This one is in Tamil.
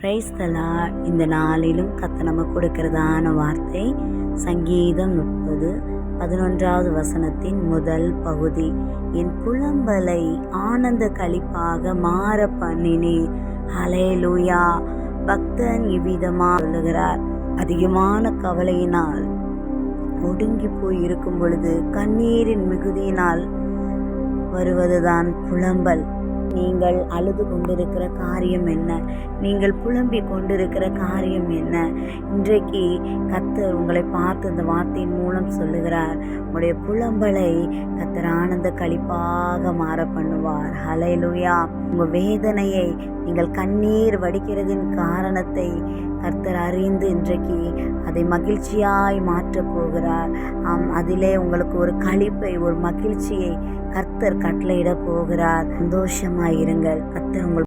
பிரைஸ்தலா இந்த நாளிலும் கத்த நமக்கு கொடுக்கிறதான வார்த்தை சங்கீதம் முப்பது பதினொன்றாவது வசனத்தின் முதல் பகுதி. என் புலம்பலை ஆனந்த களிப்பாக மாற பண்ணினே ஹலேலூயா பக்தன் இவ்விதமாக சொல்லுகிறார். அதிகமான கவலையினால் ஒடுங்கி போய் இருக்கும் பொழுது கண்ணீரின் மிகுதியினால் வருவதுதான் புலம்பல். நீங்கள் அழுது கொண்டிருக்கிற காரியம் என்ன? நீங்கள் புலம்பிக் கொண்டிருக்கிற காரியம் என்ன? இன்றைக்கு கத்தர் உங்களை பார்த்து இந்த வார்த்தையின் மூலம் சொல்லுகிறார். உங்களுடைய புலம்பலை கத்தர் ஆனந்த களிப்பாக மாற பண்ணுவார் ஹலைலுயா உங்கள் வேதனையை நீங்கள் கண்ணீர் வடிக்கிறதின் காரணத்தை கர்த்தர் அறிந்து இன்றைக்கு அதை மகிழ்ச்சியாய் மாற்றப் போகிறார். ஆம் அதிலே உங்களுக்கு ஒரு கழிப்பை ஒரு மகிழ்ச்சியை கர்த்தர் கட்டளையிட போகிறார். சந்தோஷமாயிருங்கள் கர்த்தர் உங்கள்